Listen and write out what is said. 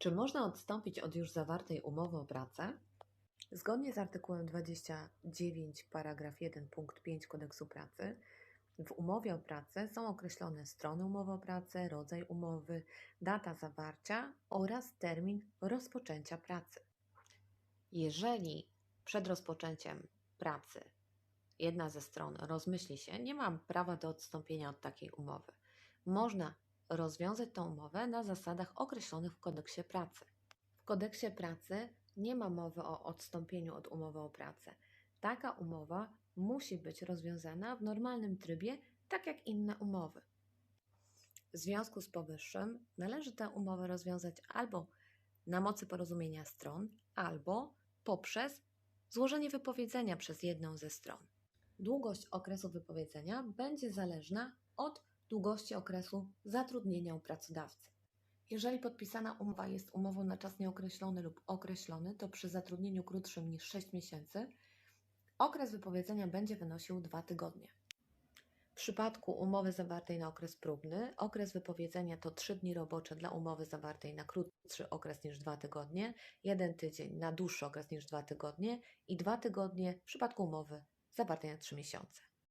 Czy można odstąpić od już zawartej umowy o pracę? Zgodnie z artykułem 29 paragraf 1 punkt 5 Kodeksu pracy w umowie o pracę są określone strony umowy o pracę, rodzaj umowy, data zawarcia oraz termin rozpoczęcia pracy. Jeżeli przed rozpoczęciem pracy jedna ze stron rozmyśli się, nie mam prawa do odstąpienia od takiej umowy. Można rozwiązać tą umowę na zasadach określonych w kodeksie pracy. W kodeksie pracy nie ma mowy o odstąpieniu od umowy o pracę. Taka umowa musi być rozwiązana w normalnym trybie, tak jak inne umowy. W związku z powyższym należy tę umowę rozwiązać albo na mocy porozumienia stron, albo poprzez złożenie wypowiedzenia przez jedną ze stron. Długość okresu wypowiedzenia będzie zależna od długości okresu zatrudnienia u pracodawcy. Jeżeli podpisana umowa jest umową na czas nieokreślony lub określony, to przy zatrudnieniu krótszym niż 6 miesięcy okres wypowiedzenia będzie wynosił 2 tygodnie. W przypadku umowy zawartej na okres próbny, okres wypowiedzenia to 3 dni robocze dla umowy zawartej na krótszy okres niż 2 tygodnie, 1 tydzień na dłuższy okres niż 2 tygodnie i 2 tygodnie w przypadku umowy zawartej na 3 miesiące.